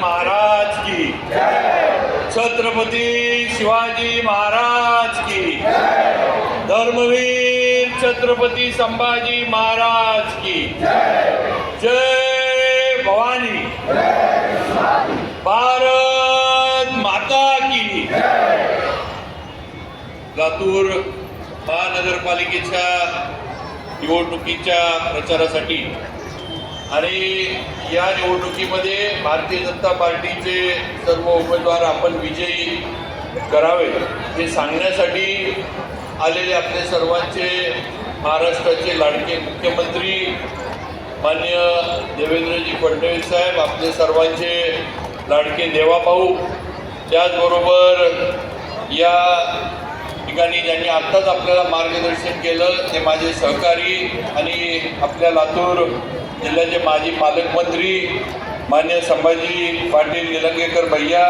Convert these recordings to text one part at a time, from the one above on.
महाराज की। छत्रपती शिवाजी महाराज की। धर्मवीर छत्रपती संभाजी महाराज की। जय भवानी। भारत माता की। लातूर महानगरपालिकेच्या निवडणुकीच्या प्रचारासाठी आणि या निवडणुकीमध्ये भारतीय जनता पार्टीचे सर्व उमेदवार आपण विजयी करावे हे सांगण्यासाठी आलेले आपले सर्वांचे महाराष्ट्राचे लाडके मुख्यमंत्री मान्य देवेंद्रजी फडणवीस साहेब आपले सर्वांचे लाडके देवाभाऊ त्याचबरोबर या ठिकाणी ज्यांनी आत्ताच आपल्याला मार्गदर्शन केलं ते माझे सहकारी आणि आपल्या लातूर जिल्ह्याचे माजी पालकमंत्री मान्य संभाजी पाटील निलंगेकर भैया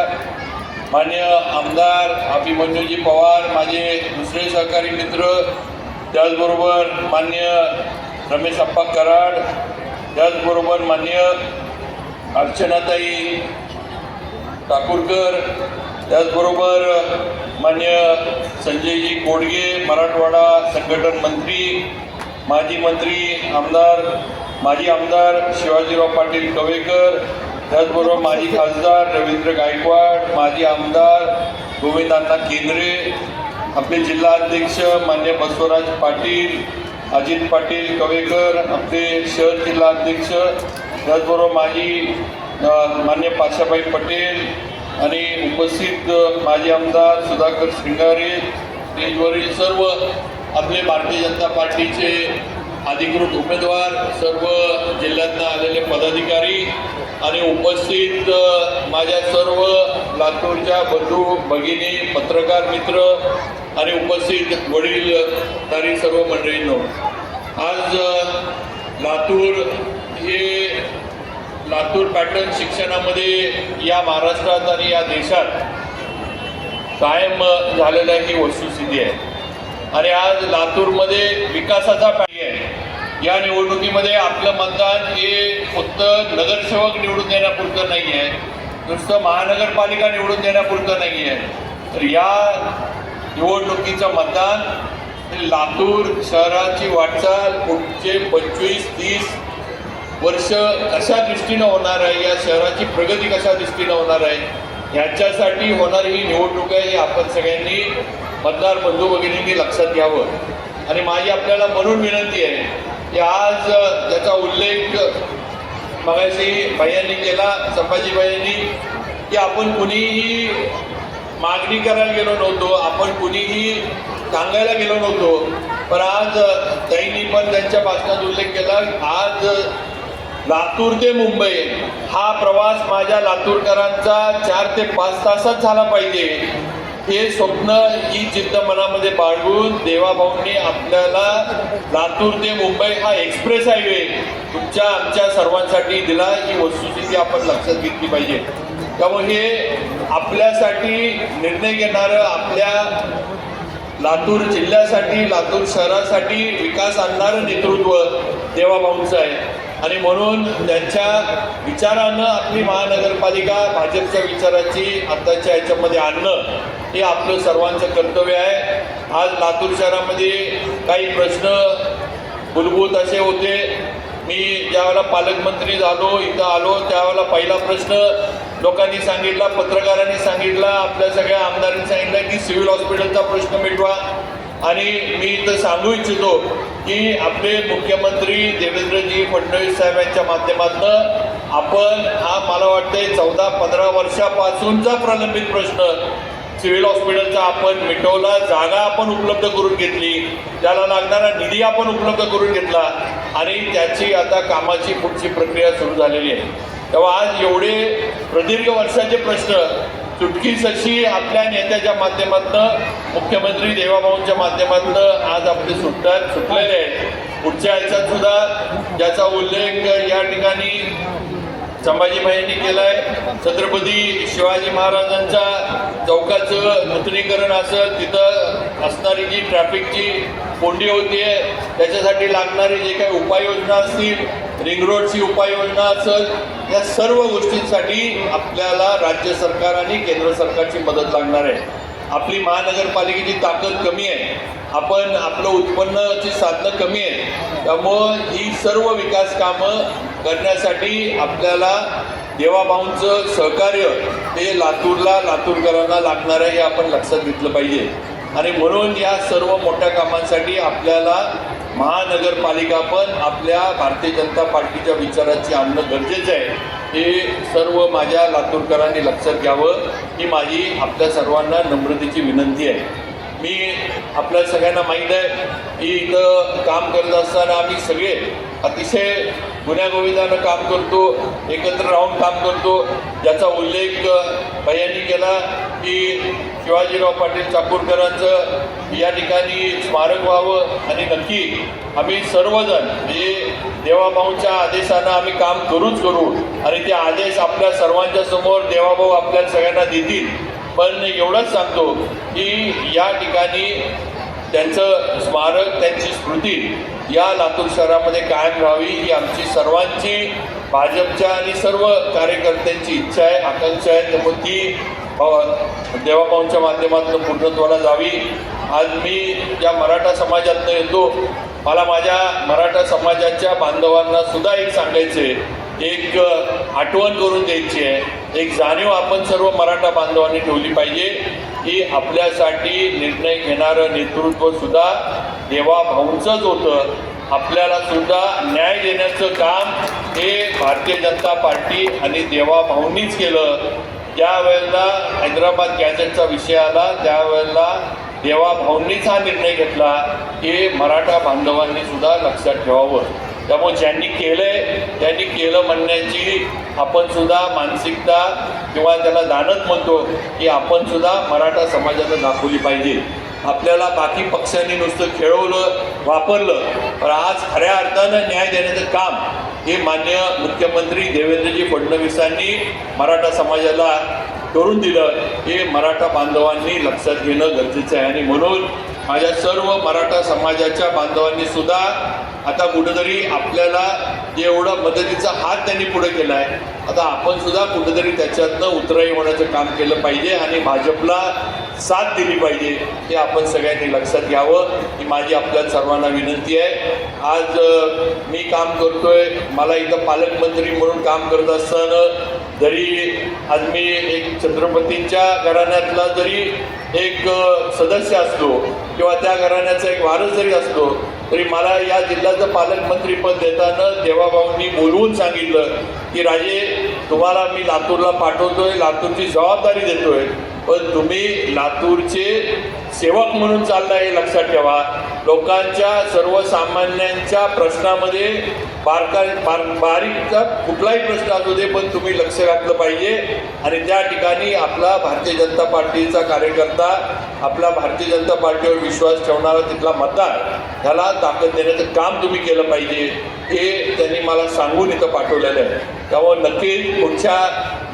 मान्य आमदार अभिमन्यूजी पवार माझे दुसरे सहकारी मित्र त्याचबरोबर मान्य रमेश अप्पा कराड त्याचबरोबर मान्य अर्चनाताई ठाकूरकर त्याचबरोबर मान्य संजयजी कोडगे मराठवाडा संघटन मंत्री माजी मंत्री आमदार माजी आमदार शिवाजीराव पाटील कवेकर त्याचबरोबर माजी खासदार रवींद्र गायकवाड माजी आमदार गोविंदांना केंद्रे आपले जिल्हाध्यक्ष मान्य बसवराज पाटील अजित पाटील कवेकर आपले शहर जिल्हाध्यक्ष त्याचबरोबर माजी मान्य पाशाबाई पटेल आणि उपस्थित माजी आमदार सुधाकर श्रृंगारे स्टेजवरील सर्व आपले भारतीय जनता पार्टीचे अधिकृत उमेदवार सर्व जिल्ह्यातनं आलेले पदाधिकारी आणि उपस्थित माझ्या सर्व लातूरच्या बंधू भगिनी पत्रकार मित्र आणि उपस्थित वडील तारी सर्व मंडळींनो. आज लातूर हे लातूर पॅटर्न शिक्षणामध्ये या महाराष्ट्रात आणि या देशात कायम झालेलं ही वस्तुस्थिती आहे. आणि आज लातूरमध्ये विकासाचा पॅटर्न या निवडणुकीमध्ये आपलं मतदान हे फक्त नगरसेवक निवडून देण्यापुरतं नाही आहे नुसतं महानगरपालिका निवडून देण्यापुरतं नाही आहे तर या निवडणुकीचं मतदान लातूर शहराची वाटचाल पुढचे पंचवीस तीस वर्ष कशा दृष्टीनं होणार आहे या शहराची प्रगती कशा दृष्टीनं होणार आहे ह्याच्यासाठी होणारी ही निवडणूक आहे हे आपण सगळ्यांनी मतदार बंधू भगिनींनी लक्षात घ्यावं. आणि माझी आपल्याला म्हणून विनंती आहे म्हणजे आज त्याचा उल्लेख मगाशी भैयांनी केला संभाजीबाईंनी की आपण कुणीही मागणी करायला गेलो नव्हतो आपण कुणीही सांगायला गेलो नव्हतो पण आज अ, ताईंनी पण त्यांच्या भाषणात उल्लेख केला आज लातूर ते मुंबई हा प्रवास माझ्या लातूरकरांचा चार ते पाच तासात झाला पाहिजे. हे स्वप्न ही जिद्द मनामध्ये बाळगून देवाभाऊंनी आपल्याला लातूर ते मुंबई हा एक्सप्रेस हायवे तुमच्या आमच्या सर्वांसाठी दिला. ही वस्तुस्थिती आपण लक्षात घेतली पाहिजे. त्यामुळे हे आपल्यासाठी निर्णय घेणारं आपल्या लातूर जिल्ह्यासाठी लातूर शहरासाठी विकास आणणारं नेतृत्व देवाभाऊंचं आहे. आणि म्हणून त्यांच्या विचारानं आपली महानगरपालिका भाजपच्या विचाराची आताच्या याच्यामध्ये आणणं हे आपलं सर्वांचं कर्तव्य आहे. आज लातूर शहरामध्ये काही प्रश्न मूलभूत असे होते. मी ज्यावेळेला पालकमंत्री झालो इथं आलो त्यावेळेला पहिला प्रश्न लोकांनी सांगितला पत्रकारांनी सांगितला आपल्या सगळ्या आमदारांनी सांगितलं की सिव्हिल हॉस्पिटलचा प्रश्न मिटवा. आणि मी इथं सांगू इच्छितो की आपले मुख्यमंत्री देवेंद्रजी फडणवीस साहेबांच्या माध्यमातून आपण हा मला वाटते चौदा पंधरा वर्षापासूनचा प्रलंबित प्रश्न सिव्हिल हॉस्पिटलचा आपण मिटवला जागा आपण उपलब्ध करून घेतली त्याला लागणारा निधी आपण उपलब्ध करून घेतला आणि त्याची आता कामाची पुढची प्रक्रिया सुरू झालेली आहे. तेव्हा आज एवढे प्रदीर्घ वर्षाचे प्रश्न चुटकीस अशी आपल्या नेत्याच्या माध्यमातून मुख्यमंत्री देवाभाऊंच्या माध्यमातून आज आपले सुटतात सुटलेले आहेत. पुढच्या ह्याच्यात सुद्धा ज्याचा उल्लेख या ठिकाणी संभाजीबाईंनी केलाय. छत्रपती शिवाजी महाराजांच्या चौकाचं नूतनीकरण असं तिथं असणारी जी ट्रॅफिकची कोंडी होतीये त्याच्यासाठी लागणारे जे काही उपाययोजना असतील रिंग रोडची उपाययोजना असेल या सर्व गोष्टींसाठी आपल्याला राज्य सरकार आणि केंद्र सरकारची मदत लागणार आहे. आपली महानगरपालिकेची ताकद कमी आहे. आपण आपलं उत्पन्नाची साधनं कमी आहे त्यामुळं ही सर्व विकास कामं करण्यासाठी आपल्याला देवाभाऊंचं सहकार्य ते लातूरला लातूरकरांना लागणार आहे हे आपण लक्षात घेतलं पाहिजे. आणि म्हणून या सर्व मोठ्या कामांसाठी आपल्याला महानगरपालिका पण आपल्या भारतीय जनता पार्टीच्या विचाराची आणणं गरजेचं आहे. हे सर्व माझ्या लातूरकरांनी लक्षात घ्यावं ही माझी आपल्या सर्वांना नम्रतेची विनंती आहे. मी आपल्या सगळ्यांना माहीत आहे की इथं काम करत असताना आम्ही सगळे अतिशय गुन्ह्यागोविंदानं काम करतो एकत्र राहून काम करतो. ज्याचा उल्लेख भैयांनी केला की शिवाजीराव पाटील चाकूरकरांचं या ठिकाणी स्मारक व्हावं. आणि नक्की आम्ही सर्वजण म्हणजे देवाभाऊंच्या आदेशानं आम्ही काम करूच करू. आणि ते आदेश आपल्या सर्वांच्या समोर देवाभाऊ आपल्या सगळ्यांना देतील. पण एवढंच सांगतो की या ठिकाणी त्यांचं स्मारक त्यांची स्मृती या लातूर शहरामध्ये कायम राहावी ही आमची सर्वांची भाजपच्या आणि सर्व कार्यकर्त्यांची इच्छा आहे आकांक्षा आहे. त्यामुळे ती अ, माध्यमातून पूर्णत्वाला जावी. आज मी या मराठा समाजातनं येतो. मला माझ्या मराठा समाजाच्या बांधवांना सुद्धा एक सांगायचं आहे एक आठवण करून द्यायची आहे. एक जाणीव आपण सर्व मराठा बांधवांनी ठेवली पाहिजे की आपल्यासाठी निर्णय घेणारं नेतृत्व सुद्धा होतं. आपल्याला सुद्धा न्याय देण्याचं काम हे भारतीय जनता पार्टी आणि देवाभाऊंनीच केलं. ज्या वेळेला हैदराबाद गॅजेटचा विषय आला त्यावेळेला देवाभाऊंनीच हा निर्णय घेतला हे मराठा बांधवांनी सुद्धा लक्षात ठेवावं. त्यामुळे ज्यांनी केलंय त्यांनी केलं म्हणण्याची आपण सुद्धा मानसिकता किंवा त्याला दानत म्हणतो की आपण सुद्धा मराठा समाजाला दाखवली पाहिजे. आपल्याला बाकी पक्षांनी नुसतं खेळवलं वापरलं पण आज खऱ्या अर्थानं न्याय देण्याचं काम हे मान्य मुख्यमंत्री देवेंद्रजी फडणवीसांनी मराठा समाजाला करून दिलं. हे मराठा बांधवांनी लक्षात घेणं गरजेचं आहे. आणि म्हणून माझ्या सर्व मराठा समाजाच्या बांधवांनी सुद्धा आता कुठंतरी आपल्याला एवढा मदतीचा हात त्यांनी पुढे केला आहे. आता आपण सुद्धा कुठंतरी त्याच्यातनं उतराई होण्याचं काम केलं पाहिजे आणि भाजपला साथ दिली पाहिजे हे आपण सगळ्यांनी लक्षात घ्यावं ही माझी आपल्या सर्वांना विनंती आहे. आज मी काम करतोय मला इथं पालकमंत्री म्हणून काम करत असताना जरी आज मी एक छत्रपतींच्या घराण्यातला जरी एक सदस्य असतो किंवा त्या घराण्याचा एक वारस जरी असतो तरी मला या जिल्ह्याचं पालकमंत्रीपद देताना देवाभाऊंनी बोलवून सांगितलं की राजे तुम्हाला मी लातूरला पाठवतोय लातूरची जबाबदारी देतोय पण तुम्ही लातूरचे सेवक म्हणून चालला हे लक्षात ठेवा. लोकांच्या सर्वसामान्यांच्या प्रश्नामध्ये बारका बार बारीकचा कुठलाही प्रश्न असू दे पण तुम्ही लक्ष घातलं पाहिजे. आणि त्या ठिकाणी आपला भारतीय जनता पार्टीचा कार्यकर्ता आपला भारतीय जनता पार्टीवर विश्वास ठेवणारा तिथला मतदार ह्याला ताकद देण्याचं काम तुम्ही केलं पाहिजे हे त्यांनी मला सांगून इथं पाठवलेलं आहे. त्यामुळे नक्कीच पुढच्या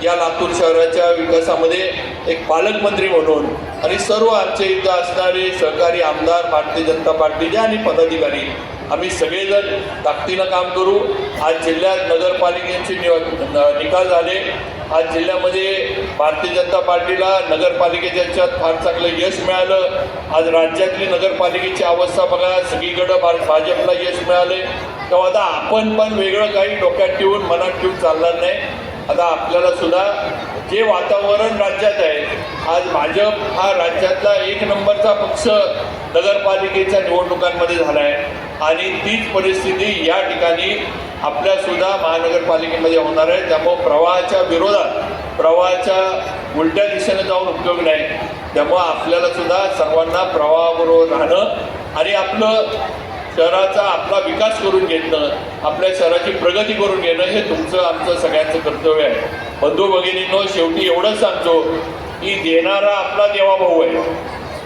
या लातूर शहराच्या विकासामध्ये एक पालकमंत्री म्हणून आणि सर्व आमच्या इथं असणारे सहकारी आमदार भारतीय जनता पार्टीचे आणि पदाधिकारी आम्ही सगळेजण ताकदीनं काम करू. आज जिल्ह्यात नगरपालिकेचे निव- न- निकाल झाले. आज जिल्ह्यामध्ये भारतीय जनता पार्टीला नगरपालिकेच्या फार चांगलं यश मिळालं. आज राज्यातली नगरपालिकेची अवस्था बघा सगळीकडं भार भाजपला यश मिळाले तेव्हा आता आपण पण वेगळं काही डोक्यात ठेवून मनात ठेवून चालणार नाही. आता आपल्याला सुद्धा जे वातावरण राज्यात आहे आज भाजप हा राज्यातला एक नंबरचा पक्ष नगरपालिकेच्या निवडणुकांमध्ये झाला आहे आणि तीच परिस्थिती या ठिकाणी आपल्या सुद्धा महानगरपालिकेमध्ये होणार आहे. त्यामुळं प्रवाहाच्या विरोधात प्रवाहाच्या उलट्या दिशेने जाऊन उपयोग नाही. त्यामुळं आपल्याला सुद्धा सर्वांना प्रवाहाबरोबर राहणं आणि आपलं शहराचा आपला विकास करून घेणं आपल्या शहराची प्रगती करून घेणं हे तुमचं आमचं सगळ्यांचं कर्तव्य आहे. बंधू भगिनींनो शेवटी एवढंच सांगतो की देणारा आपला देवाभाऊ आहे.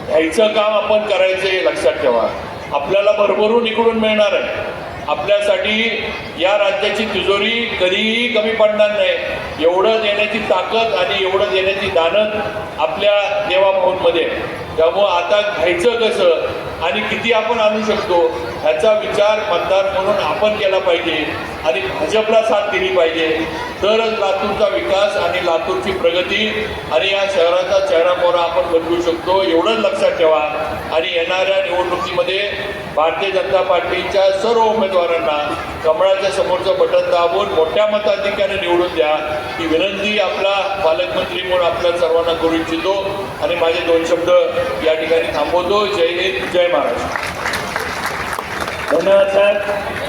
घ्यायचं काम आपण करायचं हे लक्षात ठेवा. आपल्याला भरभरून इकडून मिळणार आहे. आपल्यासाठी या राज्याची तिजोरी कधीही कमी पडणार नाही. एवढं देण्याची ताकद आणि एवढं देण्याची दानत आपल्या देवाभाऊंमध्ये त्यामुळं आता घ्यायचं कसं आणि किती आपण आणू शकतो ह्याचा विचार मतदार म्हणून आपण केला पाहिजे आणि भाजपला साथ दिली पाहिजे. तरच लातूरचा विकास आणि लातूरची प्रगती आणि या शहराचा चेहरा मोहरा आपण बदलू शकतो एवढंच लक्षात ठेवा. आणि येणाऱ्या निवडणुकीमध्ये भारतीय जनता पार्टीच्या सर्व उमेदवारांना कमळाच्या समोरचं बटन दाबून मोठ्या मताधिक्याने निवडून द्या. ही विनंती आपला पालकमंत्री म्हणून आपल्या सर्वांना करू इच्छितो. आणि माझे दोन शब्द या ठिकाणी थांबवतो. जय हिंद जय महाराष्ट्र. धन्यवाद साहेब.